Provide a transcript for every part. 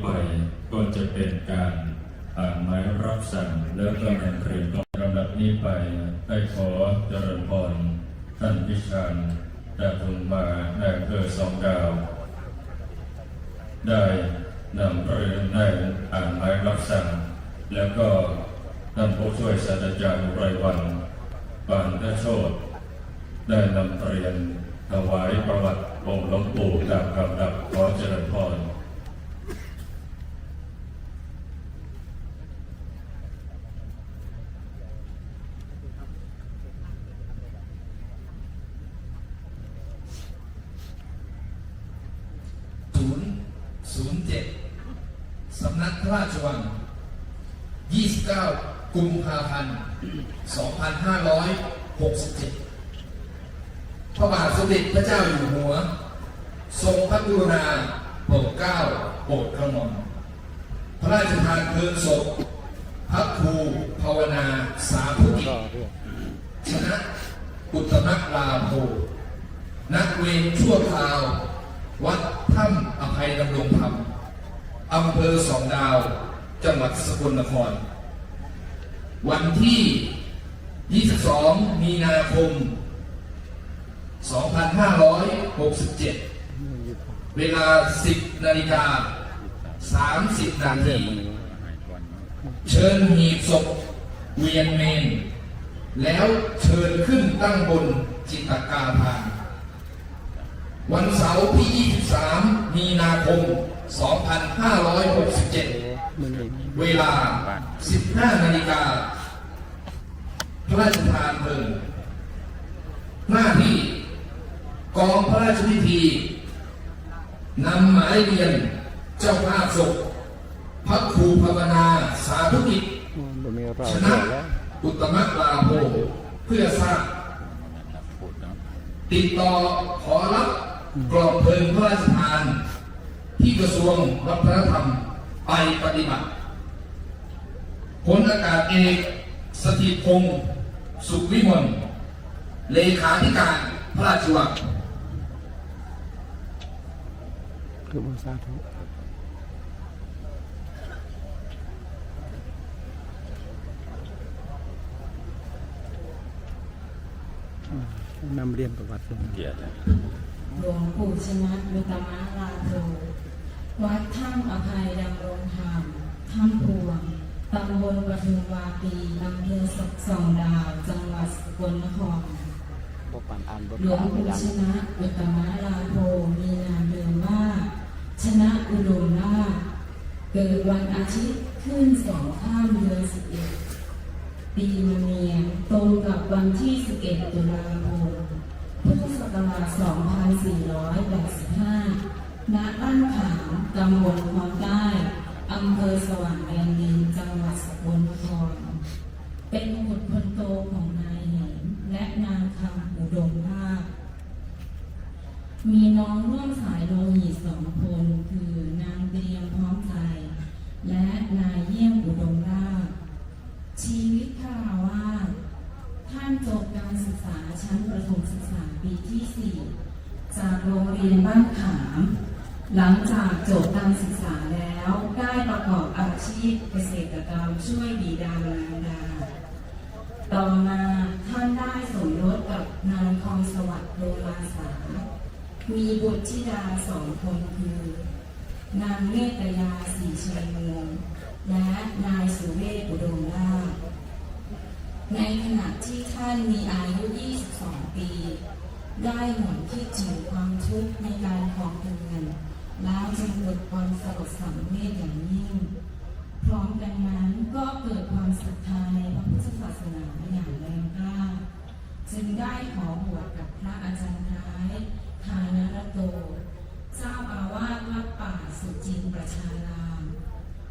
ไปก็จะเป็นการอ่านหมายรับสั่งแล้วก็นำเรียนต่อลำดับนี้ไปได้ขอเจริญพรท่านพิชานดาทุนมาในอำเภอสองดาว ได้นำเรียนได้อ่านหมายรับสั่ง แล้วก็ท่านผู้ช่วยศาสตราจารย์ไรวันปานทโชตได้นำเรียนถวายประวัติองค์หลวงปู่ตามลำดับขอเจริญพร ศูนย์ศูนย์เจ็ดสำนักพระราชวัง 29 กุมภาพันธ์ 2567 พระบาทสมเด็จพระเจ้าอยู่หัว ทรงพระกรุณาโปรดเกล้าโปรดกระหม่อมพระราชทานเพลิงศพพระครูภาวนาสาธุกิจชนะอุตมะลาโภนักเวรชั่วคราว วัดถ้ำอภัยดำรงธรรมอำเภอสองดาว จังหวัดสกลนคร วันที่ 22 มีนาคม 2567 เวลา 10 นาฬิกา 30 นาทีเชิญหีบศพเวียนเมน แล้วเชิญขึ้นตั้งบนจิตกาพานวันเสาร์ที่ 23 มีนาคม 2567 เวลา 15 นาฬิกา ระราชทานเพลิงหน้าที่กองพระราชพิธีนำหมายเรียนเจ้าภาพศพพระครูภาวนาสาธุกิจชนะอุตมะลาโภเพื่อทราบติดต่อขอรับกรอบเพลิงพระราชทาน ที่กระทรวงวัฒนธรรมไปปฏิบัติพลอากาศเอกสถิตพงศ์ สุขวิมลเลขาธิการพระราชวังคือบ่สาธุอ่านำเรียนประวัติเกียรติหลวงปู่ชนะมุตมะลาโทวัดถ้ำอภัยดำรงธรรมถ้ำพวง ตำบลปทุมวาปีอำเภอสักสองดาว จังหวัดสกลนครบปานอ่านบหลวงปู่ชนะอุตมะลาโภมีนามเดิมว่า ชนะอุดมนาเกิดวันอาทิตย์ขึ้นสองข้ามเดือนสิบเอ็ดปีมะเมียตรงกับวันที่11ตุลาคมพุทธศักราช2485ณบ้านขามตำบลคลองใต้ อำเภอสว่างแดนดินจังหวัดสกลนคร เป็นบุตรคนโตของนายเหมและนางคำอุดมภาค มีน้องร่วมสายโลหิตสองคน คือนางเตรียมพร้อมใจ และนายเยี่ยมอุดมราชชีวิตคาราวาท่านจบการศึกษาชั้นประถมศึกษาปีที่ 4 จากโรงเรียนบ้านขาม หลังจากจบการศึกษาแล้วได้ประกอบอาชีพเกษตรกรรมช่วยบิดามารดา ต่อมาท่านได้สมรสกับนางคองสวัสดิ์โลมาสา มีบุตรธิดาสองคนคือ นางเมตยาสีชัยเมืองและนายสุเวศอุดมราช ในขณะที่ท่านมีอายุ 22 ปี ได้หมุนคิดถึงความทุกข์ในการของเงิน แล้วจึงเกิด ความสลดสังเวชอย่างยิ่ง พร้อมกันนั้นก็เกิดความศรัทธาในพระพุทธศาสนาอย่างแรงกล้า จึงได้ขอบวชกับพระอาจารย์ท้ายทานรโต เจ้าอาวาสวัดป่าสุจินประชาราม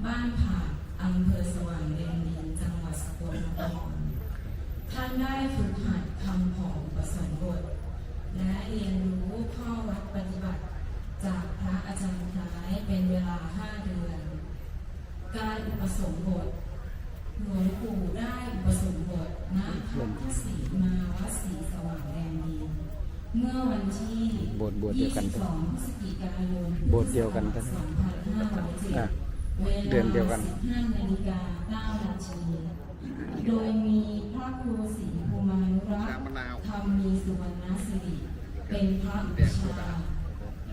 บ้านผาอำเภอสว่างแดนดินจังหวัดสกลนครท่านได้ฝึกหัดคำของประสมบท และเรียนรู้ข้อวัดป ปสมบท หลวงปู่ได้อุปสมบทณพัทธสีมาวัดศรีสว่างแดนดินเมื่อวันที่โบสถ์โบสถ์เดียวกัน22พฤศจิกายนโบสถ์เดียวกัน2577อะเวลาเดือนเดียวกัน15นาฬิกา9นาทีโดยมีพระครูศรีภูมานุรักษ์ธรรมีสุวรรณสิริ เป็นพระอุปชฌาย์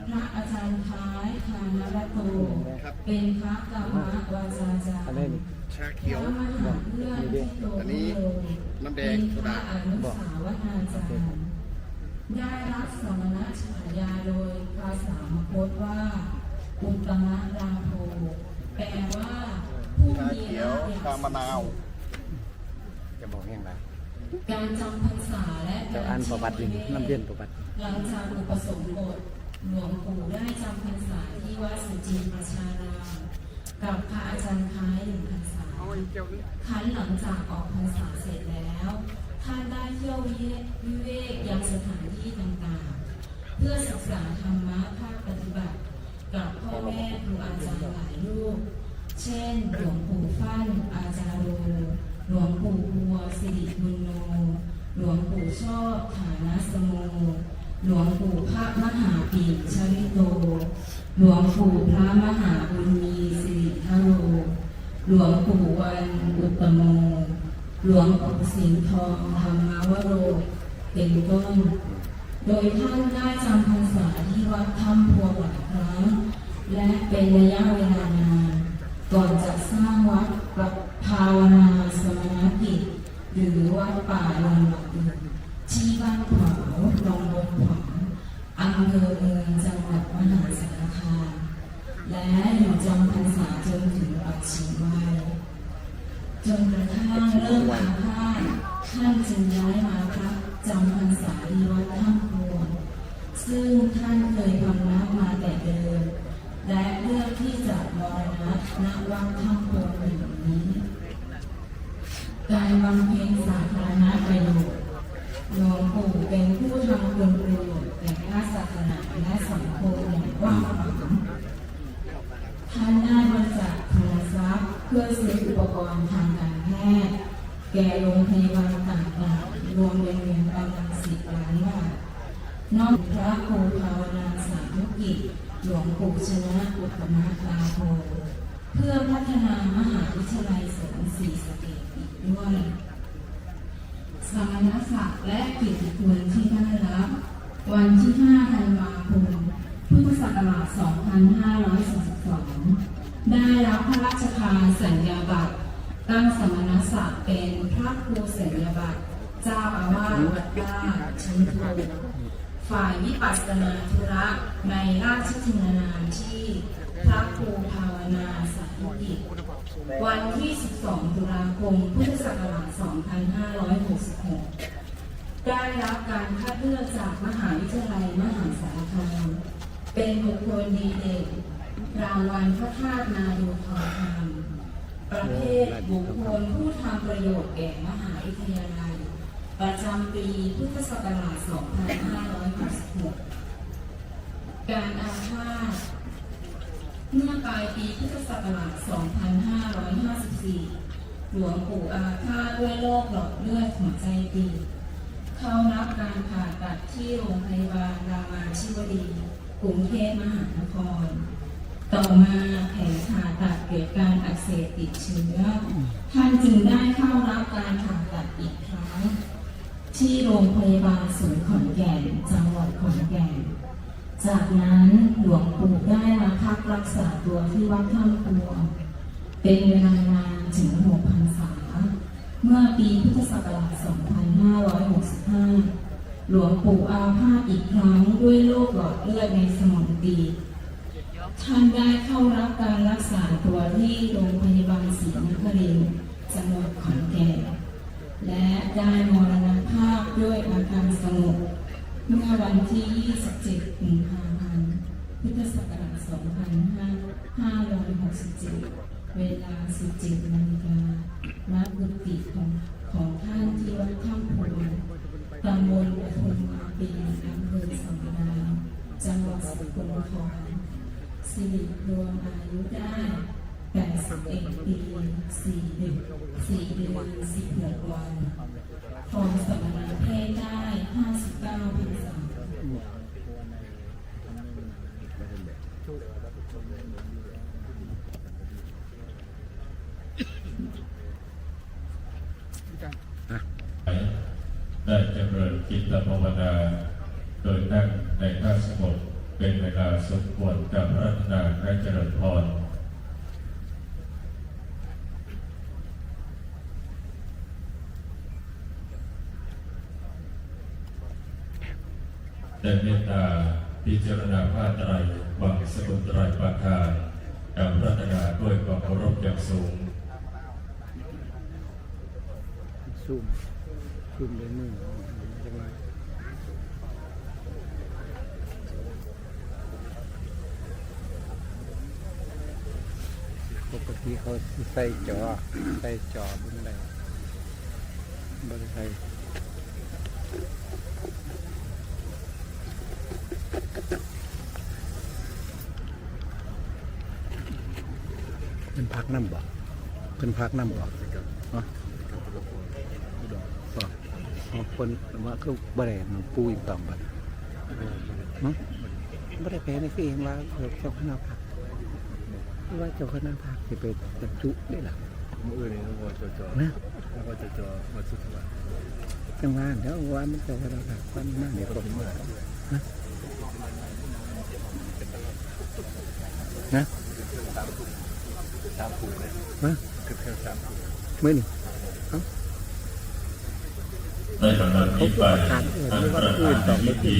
พระอาจารย์คล้ายคานรโต เป็นพระกรรมวาจาจารย์อันนี้นี่ชาเขียวพระมหาเพื่อนที่โตอันนี้น้ำแดงเป็นโซพระดาอนุสาวนาจารย์ได้รับสมณฉายาโดยภาษามคตว่า อุตมะราโภแปลว่าผู้ชามีเขียวชามะนาวจะบอกยังไงการจำพรรษาและเจ้าอ่านประวัติอยู่นี่น้ำเรียนประวัติหลังจากอุปสมบท หลวงปู่ได้จำพรรษาที่วัดสุจีประชารามกับพระอาจารย์ค้ายหนึ่งพรรษาคันหลังจากออกพรรษาเสร็จแล้ว ท่านได้เที่ยววิเวกยังสถานที่ต่างๆ เพื่อศึกษาธรรมะภาคปฏิบัติ กับพ่อแม่ครูอาจารย์หลายรูป เช่น หลวงปู่ฟั่นอาจารย์โรหลวงปู่บัวสิริบุญโน หลวงปู่ชอบฐานะสโม หลวงปู่พระมหาปีชริโต หลวงปู่พระมหาบุญมีสิริทโร หลวงปู่วันอุตโม หลวงปู่สิงห์ทองธรรมวโร เป็นต้น โดยท่านได้จำพรรษาที่วัดถ้ำพวงหลายครั้ง และเป็นระยะเวลานาน ก่อนจะสร้างวัดปรับภาวนาสมณกิจ หรือวัดป่าลงหลักที่บ้านขวา วลงบนขวางอำเภอเมืองจังหวัดมหาสารคามและอยู่จำพรรษาจนถึงปัจฉิมวัยจนกระทั่งเริ่มอาพาธท่านจึงย้ายมาพักจำพรรษาที่วัดถ้ำพวงซึ่งท่านเคยพำนักมาแต่เดิมและเลือกที่จะมรณะณวัดถ้ำพวงแห่งนี้ การบำเพ็ญสาธารณประโยชน์หลวงปู่เป็นผู้ทำคุณประโยชน์แก่พระศาสนาและสังคมอย่างกว้างขวาง ท่านได้บริจาคทุนทรัพย์เพื่อซื้ออุปกรณ์ทางการแพทย์ แก่โรงพยาบาลต่างๆ รวมเป็นเงินประมาณสิบล้านบาท นอกจากพระครูภาวนาสาธุกิจ หลวงปู่ชนะอุตมะลาโภเพื่อพัฒนามหาวิทยาลัยสงฆ์ศรีสเกษอีกด้วยสมณศักดิ์และเกียรติคุณที่ได้รับ วันที่ 5 ธันวาคม พุทธศักราช 2542ได้รับพระราชทานสัญญาบัตรตั้งสมณศักดิ์เป็นพระครูสัญญาบัตรเจ้าอาวาสวัดบ้านชินทู ฝ่ายวิปัสสนาธุระในราชทินานามที่พระครูภาวนาสาธุกิจวันที่ 12 ตุลาคม พุทธศักราช 2566 ได้รับการคัดเลือกจากมหาวิทยาลัยมหาสารคามเป็นบุคคลดีเด่นรางวัลพระธาตุนาดูทองคำประเภทบุคคลผู้ทำประโยชน์แก่มหาวิทยาลัย ประจำปีพุทธศักราช 2566 การอาพาธเมื่อปลายปีพุทธศักราช 2554 หลวงปู่อาพาธด้วยโรคหลอดเลือดหัวใจตีบเข้ารับการผ่าตัดที่โรงพยาบาลรามาชิวดี กรุงเทพมหานคร ต่อมาแผลผ่าตัดเกิดการอักเสบติดเชื้อ ท่านจึงได้เข้ารับการผ่าตัดอีกครั้ง ที่โรงพยาบาลศูนย์ขอนแก่น จังหวัดขอนแก่น จากนั้นหลวงปู่ได้มาพักรักษาตัวที่วัดถ้ำพวเป็นเวลานานถึงหกพรรษา เมื่อปีพุทธศักราช 2565 หลวงปู่อาพาธอีกครั้งด้วยโรคหลอดเลือดในสมองตีท่านได้เข้ารับการรักษาตัวที่โรงพยาบาลศรีนครินทร์จังหวัดขอนแก่น และได้มรณ ด้วยอาการสงบเมื่อวันที่ 27กุมภาพันธ์ พุทธศักราช 2567 เวลา 17นาฬิกาณกุฏิของของท่านที่วัดถ้ำโพนตำบลอุทุมาปีอำเภอสำดานจังหวัดสกลนครสิริรวมอายุได้81ปี4เดือน4เดือน16วัน คองสมณเพศได้ห้าสิบเก้าพรรษาได้เจริญจิตภาวนาโดยนั่งในท่าสมบเป็นเวลาสมควรกับพระนาและเจริญพร ได้เมตตาพิจารณาผ้าไตรวางสกุลไตรปาทานกับรัตนาด้วยความเคารพอย่างสูงซูมซูมด้วยมือจังไรปกติเขาใส่จอใส่จอเป็นอะไรบริใส่ เป็นพักน้ำบ่เป็นพักน้ำบ่เนาะก็บางคนว่าก็บ่ได้หลวงปู่อีกต่อบัดเนาะบ่ได้แพ้ในคือเองว่าเจ้าคณะพักว่าเจ้าคณะพักสิไปบรรจุได้ล่ะมืออื่นนี่ต้องวจจนะแล้วก็จจมาสุดท้ายจังหวะเดี๋ยวว่ามันเจ้าคณะพักวันมาเดี๋ยวก็นะนะสามผูกเลยนะคือแค่สามผูกมื้อนี้ในลำดับนี้ไปท่านประธานในพิธี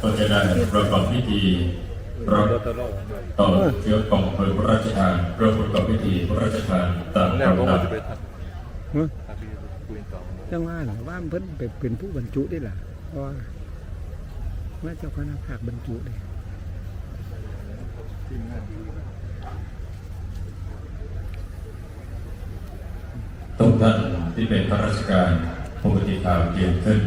ก็จะได้ประกอบพิธีรับตลอดต่อเชื้อกล่องเพลิงพระราชทานประกอบพิธีพระราชทานตามแรกผมลำดับจะไปทเฮ้ยำทำพิธีคุยต่อจังหวะน่ะว่าเพิ่นไปเป็นผู้บรรจุได้ล่ะเพราะว่าว่าเจ้าคณะพักบรรจุได้ทีมงาน ทุกท่านที่เป็นข้าราชการปกติข่าวเกียรติขึ้น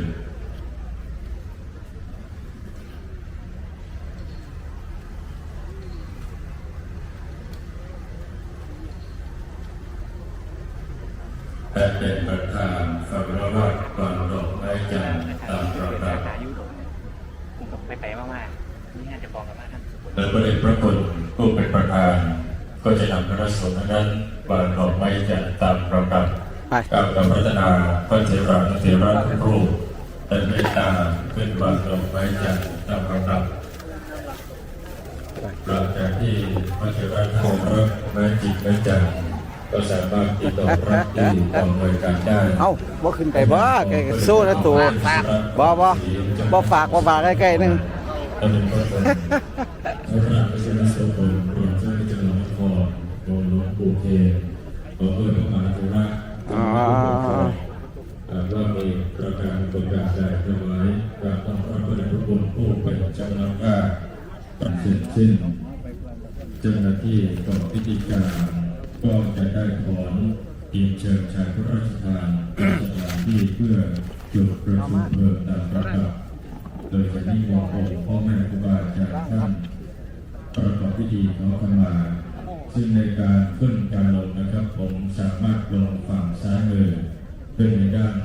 และเป็นประธานฝักละวาดวางดอกไม้จันทร์ตามลำดับอายุผมก็ไปไปมากๆนี่น่าจะฟ้องกันมากท่านโดยประเด็นพระคุณผู้เป็นประธานก็จะนำพระสงฆ์นั้นวางดอกไม้จันทร์ตามลำดับไป กล่าวกับรัตนาพระเถระและเถระทุกรูปแต่เมตตาขึ้นวางดอกไม้จันทร์ตามลำดับหลังจากที่พระเถระท่านรับไม้จิตไม้จันทร์ก็สามารถติดต่อรับที่กองบริการได้เอ้าบ่ขึ้นไปบ่แกก็สู้นะตัวบ่บ่บ่ฝากบ่ฝากใกล้ๆหนึงตำแหน่งพระสงฆ์พระพระประสิทธิโสพลรวมเจ้าเจริญนครโดยหลวงปู่เทศขอเพื่อพระมหาเถระอ๋ออ่า ว่ามีประการประกาศใดถวายกราบต้องพระพุทธคุณผู้เป็นเจ้าหน้าที่เสร็จสิ้นเจ้าหน้าที่กองพิธีการก็จะได้ถอนทีมเชิญชายพระราชทานสถานที่เพื่อจุดประชุมเพลิงตามประกาศโดยจะนิมนต์องค์พ่อแม่ครูบาอาจารย์ท่านประกอบพิธีขอมขมา ซึ่งในการขึ้นการลงนะครับผมสามารถลงฝั่า เป็นในด้าน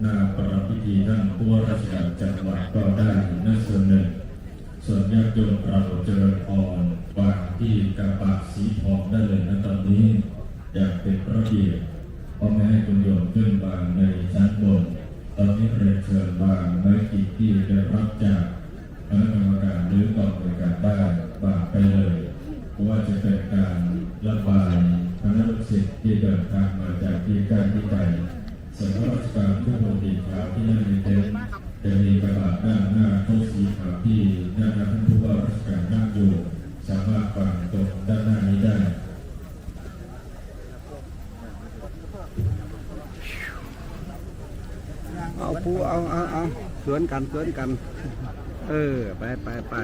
หน้าประพิธีท่านผู้ว่าราชการจังหวัดก็ได้นั่นส่วนหนึ่ง ส่วนญาติโยมเราเจริญพรวางที่กระบะสีทองได้เลยนะตอนนี้อยากเป็นระเบียบเพราะไม่ให้คุณโยมขึ้นวางในชั้นบน ตอนนี้เรียนเชิญวางไว้ที่ที่ได้รับจากคณะกรรมการหรือกองบริการได้วางไปเลยเพราะว่าจะเป็นการระบายคณะลูกศิษย์ที่เดินทางมาจากที่ใกล้ที่ไกล ส่วนข้าราชการทุกคนดีขาวที่นั่งในเต็นท์จะมีกระบะด้านหน้าโต๊ะสีขาวที่ด้านหน้าท่านผู้ว่าราชการนั่งอยู่สามารถฟังตรงด้านหน้านี้ได้เอาผู้เอาเอาเอาสวนกันสวนกัน เออ ไปไปไป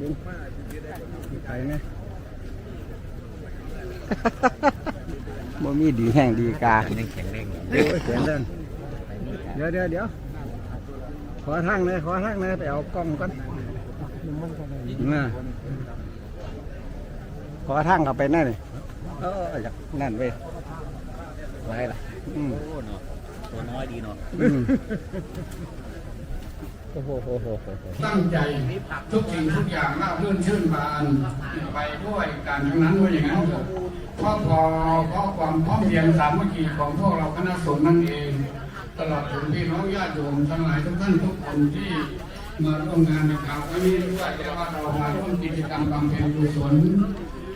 บุ้งไปไง บ่มีดีแห้งดีกายังแข็งแรงโอ้ยเสียงเรื่องเดี๋ยวเดี๋ยวเดี๋ยวขอทางเลยขอทางเลยไปเอากล้องก่อนน่ะขอทางเข้าไปนั่นนี่เอออยากนั่นเว้ยไรล่ะอืมโอ้เนาะตัวน้อยดีเนาะ ตั้งใจทุกสิ่งทุกอย่างน่ารื่นชื่นบานไปด้วยการทั้งนั้นว่าอย่างนั้นเพราะพอเพราะความพร้อมเพรียงสามัคคีของพวกเราคณะสงฆ์นั่นเอง ตลอดถึงพี่น้องญาติโยมทั้งหลายทุกท่านทุกคนที่มาร่วมงานในคราวนี้ด้วยและว่าเรามาร่วมกิจกรรมบำเพ็ญกุศล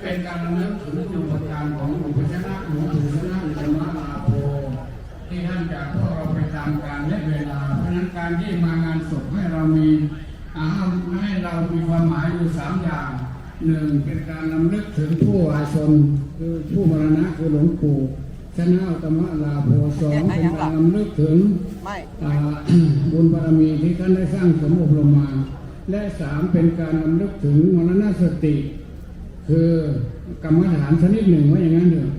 เป็นการรำลึกถึงคุณประการของหลวงพ่อชนะหลวงปู่ชนะธรรมนาโพที่ท่านจากพวกเราามการและเวลา เพราะฉะนั้นการที่มางานศพให้เรามีอาให้เรามีความหมายอยู่สามอย่างหนึ่งเป็นการนำลึกถึงผู้อาชนคือผู้มรณะคือหลวงปู่ชนะธรรมลาโพสองเป็นการนำลึกถึงอ่าบุญบารมีที่ท่านได้สร้างสมอบรมมา และสามเป็นการนำลึกถึงมรณะสติ คือกรรมฐานชนิดหนึ่งว่าอย่างนั้นเถอะ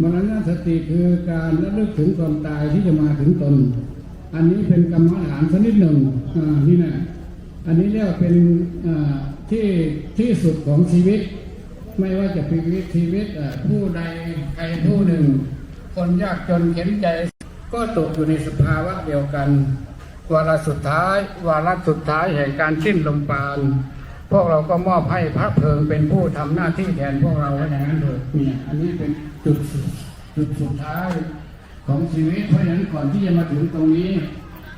มรณสติคือการระลึกถึงความตายที่จะมาถึงตน อันนี้เป็นกรรมฐานชนิดหนึ่งนี่นะอันนี้เรียกว่าเป็นที่ที่สุดของชีวิต ไม่ว่าจะเป็นชีวิตผู้ใดใครผู้หนึ่ง คนยากจนเข็นใจ ก็ตกอยู่ในสภาวะเดียวกันวาระสุดท้าย วาระสุดท้ายแห่งการสิ้นลมปราณ พวกเราก็มอบให้พระเพลิงเป็นผู้ทำหน้าที่แทนพวกเราไว้อย่างนั้นเถิดเนี่ยอันนี้เป็นจุดสุดจุดสุดท้ายของชีวิตเพราะฉะนั้นก่อนที่จะมาถึงตรงนี้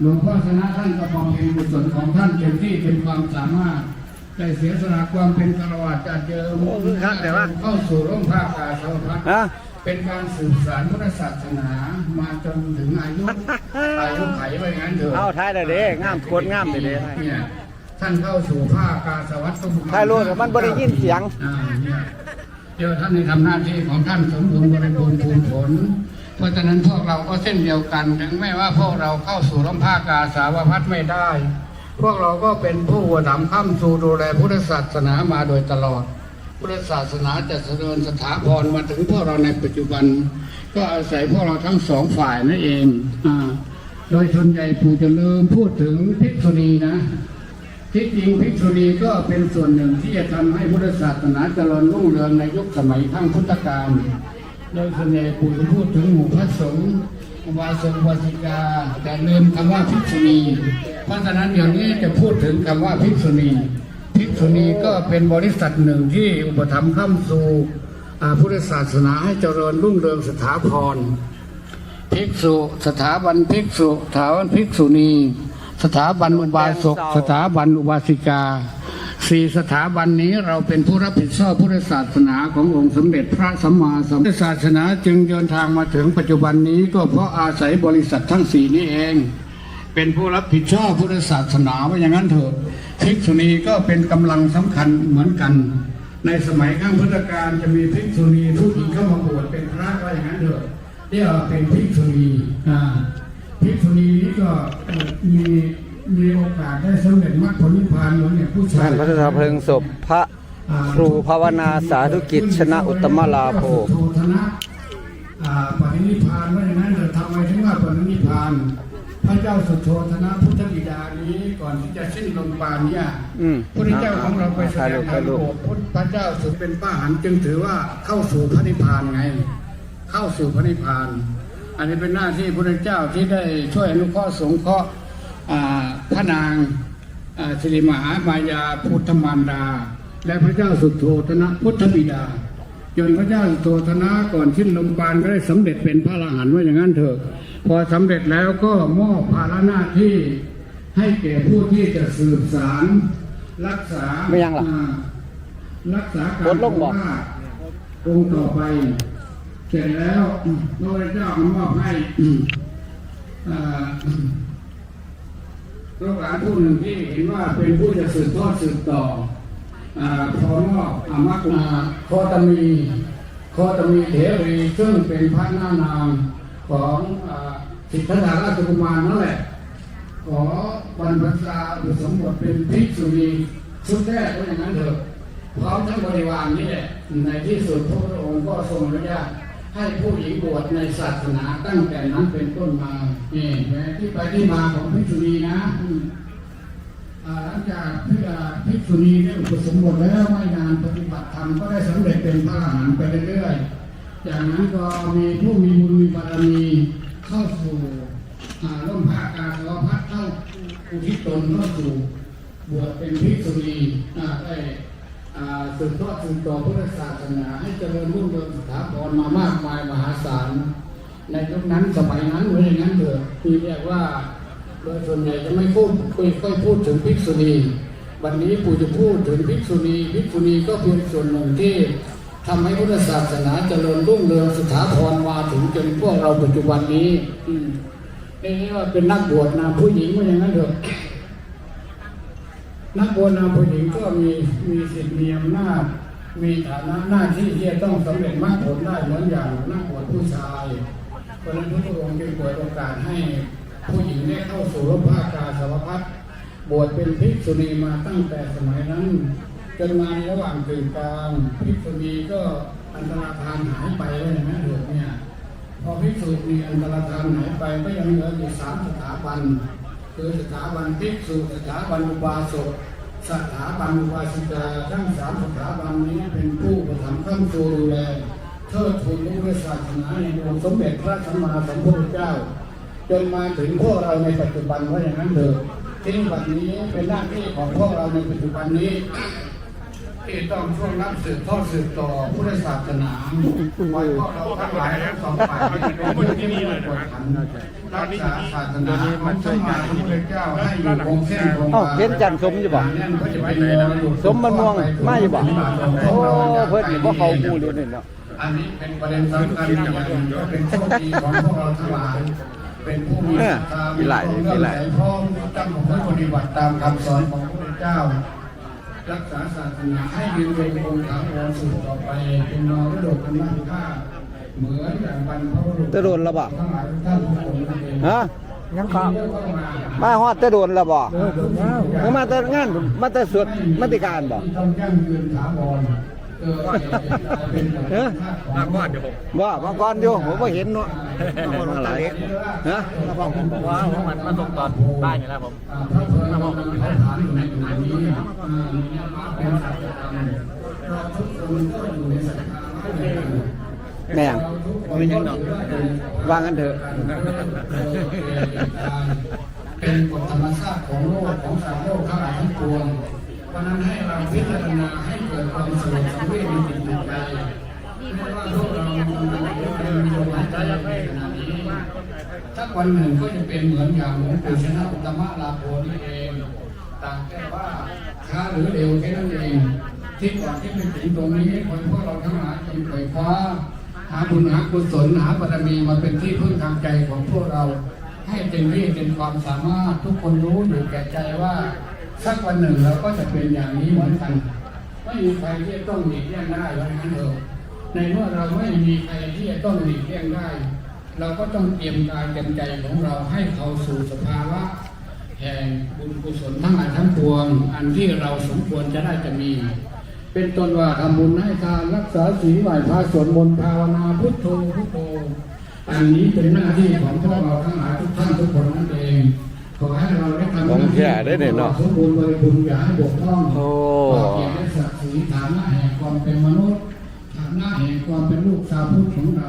หลวงพ่อชนะท่านก็บำเพ็ญกุศลของท่านเต็มที่เป็นความสามารถได้เสียสละความเป็นฆราวาสจัดเจอโมงครับแต่ว่าเข้าสู่ร่มผ้ากาสาวพัดเป็นการสืบสานพุทธศาสนามาจนถึงอายุอายุไขไว้งั้นเถอะเอาท้ายได้เด้งามโคตรงามเลยเด้เนี่ย ท่านเข้าสู่ภาคกาสวัสดิ์สมบูรณ์ถ่ายรูปแต่มันบ่ได้ยินเสียง อ่าเนี่ยเดี๋ยวท่านได้ทำหน้าที่ของท่านสมบูรณ์บริบูรณ์ภูมิผล เพราะฉะนั้นพวกเราก็เส้นเดียวกันถึงแม้ว่าพวกเราเข้าสู่ร่มผ้ากาสาวพัดไม่ได้ พวกเราก็เป็นผู้หัวหนำข้ามสู่ดูแลพุทธศาสนามาโดยตลอด พุทธศาสนาจะเจริญสถาพรมาถึงพวกเราในปัจจุบัน ก็อาศัยพวกเราทั้งสองฝ่ายนั่นเองอ่าโดยชนใหญ่ปู่เจะเริ่มพูดถึงภิกษุณีนะ ที่จริงภิกษุณีก็เป็นส่วนหนึ่งที่จะทำให้พุทธศาสนาเจริญรุ่งเรืองในยุคสมัยข้งพุทธกาลโดยส่วนใหญ่ปู่จะพูดถึงหมู่พระสงฆ์อุบาสกอุบาสิกา แต่ลืมคำว่าภิกษุณี เพราะฉะนั้นเดี๋ยวนี้จะพูดถึงคำว่าภิกษุณีภิกษุณีก็เป็นบริษัทหนึ่งที่อุปถัมภ์ข้ามสู่พุทธศาสนาให้เจริญรุ่งเรืองสถาพรภิกษุ สถาบันภิกษุสถาบันภิกษุณี สถาบันอุบาสกสถาบันอุบาสิกาสี่สถาบันนี้เราเป็นผู้รับผิดชอบพุทธศาสนาขององค์สมเด็จพระสัมมาสัมพุทธศาสนาจึงเดินทางมาถึงปัจจุบันนี้ก็เพราะอาศัยบริษัททั้งสี่นี้เอง เป็นผู้รับผิดชอบพุทธศาสนาว่าอย่างนั้นเถอะภิกษุณีก็เป็นกำลังสำคัญเหมือนกัน ในสมัยข้างพุทธกาลจะมีภิกษุณีผู้หญิงเข้ามาบวชเป็นพระว่าอย่างนั้นเถอะเรียกว่าเป็นภิกษุณีอ่า ภิกษุณีนี้ก็มีมีโอกาสได้สำเร็จมรรคผลนิพพานเหมือนอย่างผู้ชายงานพระราชทานเพลิงศพพระครูภาวนาสาธุกิจชนะอุตตมลาโภโทธนะอ่าปรินิพพานว่าอย่างนั้นเถอะทำไมถึงว่าปรินิพพาน พระเจ้าสุโธธนะพุทธบิดานี้ก่อนที่จะสิ้นลมปราณเนี่ยอืมพระเจ้าของเราไปแสถ่ายดรูงปธรถ่ารยมรูปโปรดพุทธพระเจ้าสุดเป็นป้าหันจึงถือว่าเข้าสู่พระนิพพานไง เข้าสู่พระนิพพาน อันนี้เป็นหน้าที่พระเจ้าที่ได้ช่วยอนุเคราะห์สงเคราะห์อ่าพระนางอ่าสิริมหามายาพุทธมารดา และพระเจ้าสุโธธนะพุทธบิดาจนพระเจ้าสุโธธนะก่อนสิ้นลมปราณก็ได้สำเร็จเป็นพระอรหันต์ว่าอย่างนั้นเถอะ พอสำเร็จแล้วก็มอบภาระหน้าที่ให้แก่ผู้ที่จะสืบสารรักษาไม่ยังล่ะอ่ารักษาการลดลงบ่ว่าองค์ต่อไป เสร็จแล้วพระพุทธเจ้าก็มอบให้ลูกหลานผู้หนึ่งที่เห็นว่าเป็นผู้จะสืบทอดสืบต่อพอมอบอามักนาโคตมีโคตมีเถรีซึ่งเป็นพระน้านามของอ่าสิทธัตถราชกุมารนั่นแหละ ขอบรรพชาอุสมบทเป็นภิกษุณีชุดแรกก็อย่างนั้นเถอะพร้อมทั้งบริวารนี่แหละในที่สุดพระองค์ก็ทรงอนุญาต ให้ผู้หญิงบวชในศาสนาตั้งแต่นั้นเป็นต้นมานี่แหละที่ไปที่มาของภิกษุณีนะหลังจากที่อ่าภิกษุณีได้อุปสมบทแล้วไม่นานปฏิบัติธรรมก็ได้สำเร็จเป็นพระอรหันต์ไปเรื่อยๆจากนั้นก็มีผู้มีบุญมีบารมีเข้าสู่อ่าร่มผ้ากาสวพัดเข้าอุทิศตนเข้าสู่บวชเป็นภิกษุณีได้อ่า สืบทอดสืบต่อพุทธศาสนา ให้เจริญรุ่งเรืองสถาพรมามากมายมหาศาลในยุคนั้นสมัยนั้นไว้อย่างนั้นเถอะที่เรียกว่าโดยส่วนใหญ่จะไม่พูดไม่ค่อยพูดถึงภิกษุณีวันนี้ปู่จะพูดถึงภิกษุณีภิกษุณีก็เป็นส่วนหนึ่งที่ทำให้พุทธศาสนาเจริญรุ่งเรืองสถาพรมาถึงจนพวกเราปัจจุบันนี้ อืมนี่ว่าเป็นนักบวชนามผู้หญิงว่าอย่างนั้นเถอะ นักบวชนามผู้หญิงก็มีมีสิทธิ์มีอำนาจมีฐานะหน้าที่ที่จะต้องสำเร็จมรรคผลได้เหมือนอย่างนักบวชผู้ชายเพราะฉะนั้นพระองค์จึงเปิดโอกาสให้ผู้หญิงได้เข้าสู่ร่มผ้ากาสาวพัดบวชเป็นภิกษุณีมาตั้งแต่สมัยนั้นจนมาในระหว่างกึ่งกลางภิกษุณีก็อันตรธานหายไปเลยนะเดือดเนี่ยพอภิกษุณีอันตรธานหายไปก็ยังเหลืออยู่สามสถาบัน คือสถาบันภิกษุสถาบันอุบาสกสถาบันอุบาสิกาทั้งสามสถาบันนี้เป็นผู้ประถมข้ามสู่ดูแลเทิดทูนพระศาสนาในองค์สมเด็จพระสัมมาสัมพุทธเจ้า จนมาถึงพวกเราในปัจจุบันว่าอย่างนั้นเถอะทิ้งบัดนี้เป็นหน้าที่ของพวกเราในปัจจุบันนี้ ที่ต้องช่วงรับสืบทอดสืบต่อพุทธศาสนาไว้พวกเราทั้งหลายทั้งสองฝ่ายที่เป็นผู้ที่มีบทขันรักษาศาสนาของสมมาพระพุทธเจ้าให้อยู่คงเส้นคงเอ้าเห็นจันทร์สมอยู่บ่นั่นก็จะเป็นมรดกสมมันม่วงมาอยู่บ่โอ้เพิ่นนี่บ่เข้าหมู่เลยนี่เนาะอันนี้เป็นประเด็นสำคัญอย่างหนึ่งเป็นโชคดีของพวกเราทั้งหลายเป็นผู้มีศรัทธามีความเลื่อมใสพร้อมตั้งของปฏิบัติตามคำสอนของพระพุทธเจ้า รักษาศาสนาให้ยืนยงคงถาวรสืบต่อไป เป็นมรดกอันล้ำค่าเหมือนอย่างบรรพบุรุษจะโดนแล้วบ่ทั้งหลายทุกท่านทุกคนนั่นเองฮะยังครับมาฮอดแต่โดนแล้วบ่เออมาแต่งานมาแต่สวดมาติการบ่ต้องยั่งยืนถาวร เกิดเหตุการณ์เป็นเออมาก่อนเดี๋ยวผมบ่มาก่อนอยู่ผมบ่เห็นเนาะมาหลายฮะว้าวมันมาส่งตอนบ้านอยู่แล้วผมอ่าพระเพลิงเราเป็นพระฐานอยู่ในขณะนี้อ่าเป็นสัจธรรมเราทุกคนก็อยู่ในสัจธรรมด้วยกันแม่งไม่ยังดอกวางกันเถอะเป็นกฎธรรมชาติของโลกของสารโลกทั้งหลายทั้งปวง เพราะนั้นให้เราพิจารณาให้เกิดความสงบสังเวชในจิตในใจไม่ว่าพวกเราเป็นมีลมหายใจในขณะนี้สักวันหนึ่งก็จะเป็นเหมือนอย่างหลวงปู่ชนะอุตมะลาโภนี่เองต่างแค่ว่าช้าหรือเร็วแค่นั้นเองที่ก่อนที่ไปถึงตรงนี้คนพวกเราทั้งหลายจงไขว่คว้าหาบุญหากุศลหาบารมีมาเป็นที่พึ่งทางใจของพวกเรา ให้เต็มที่เป็นความสามารถทุกคนรู้อยู่แก่ใจว่า สักวันหนึ่งเราก็จะเป็นอย่างนี้เหมือนกัน ไม่มีใครที่จะต้องหลีกเลี่ยงได้ว่างั้นเถอะในเมื่อเราไม่มีใครที่จะต้องหลีกเลี่ยงได้ เราก็ต้องเตรียมกายเตรียมใจของเราให้เขาสู่สภาวะแห่งบุญกุศลทั้งหลายทั้งปวง อันที่เราสมควรจะได้จะมี เป็นต้นว่าทำบุญให้ทานรักษาศีลไหว้พระสวดมนต์ภาวนาพุทโธพุทโธอันนี้เป็นหน้าที่ของพวกเราทั้งหลายทุกท่านทุกคนนั่นเอง ขอให้เราได้ทำหน้าของแท้ที่ได้เนี่ยเนาะสมบูรณ์บริบูรณ์อย่าให้บกพร่องโอ้ขอเกียรติและศักดิ์ศรีฐานะแห่งความเป็นมนุษย์ฐานะแห่งความเป็นลูกชาวพุทธของเรา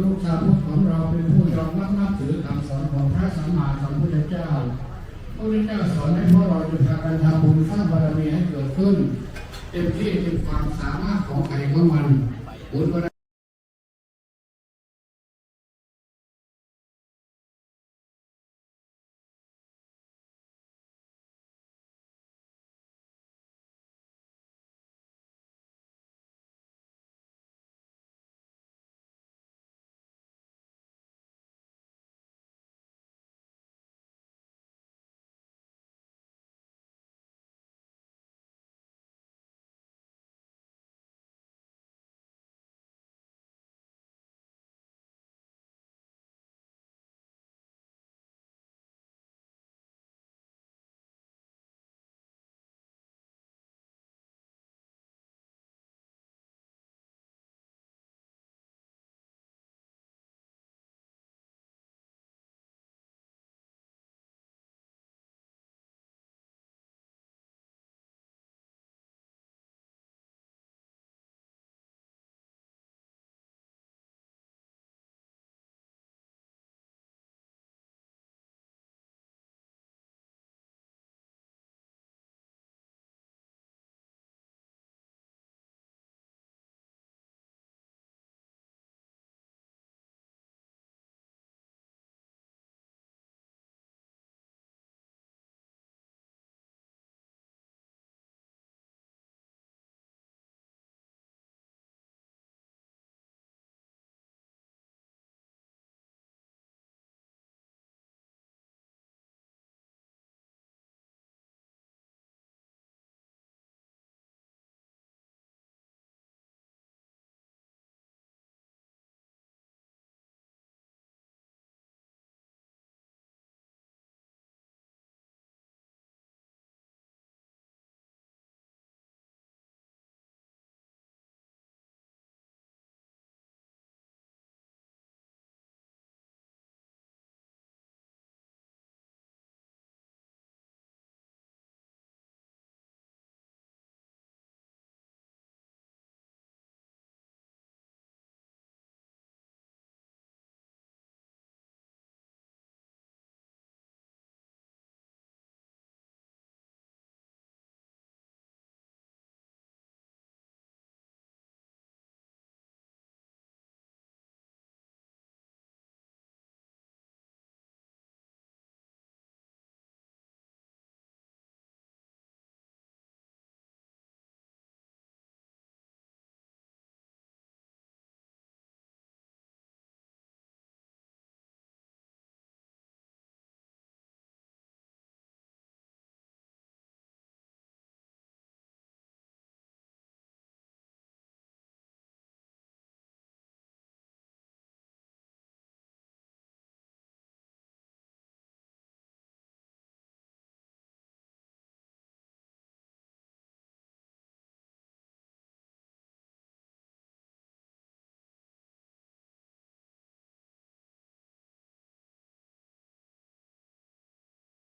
ลูกชาวพุทธของเราเป็นผู้ยอมรับนับถือคำสอนของพระสัมมาสัมพุทธเจ้าพระพุทธเจ้าสอนให้พวกเราจะพากันทำบุญสร้างบารมีให้เกิดขึ้นเต็มที่เต็มความสามารถของใครของมันบุญบาร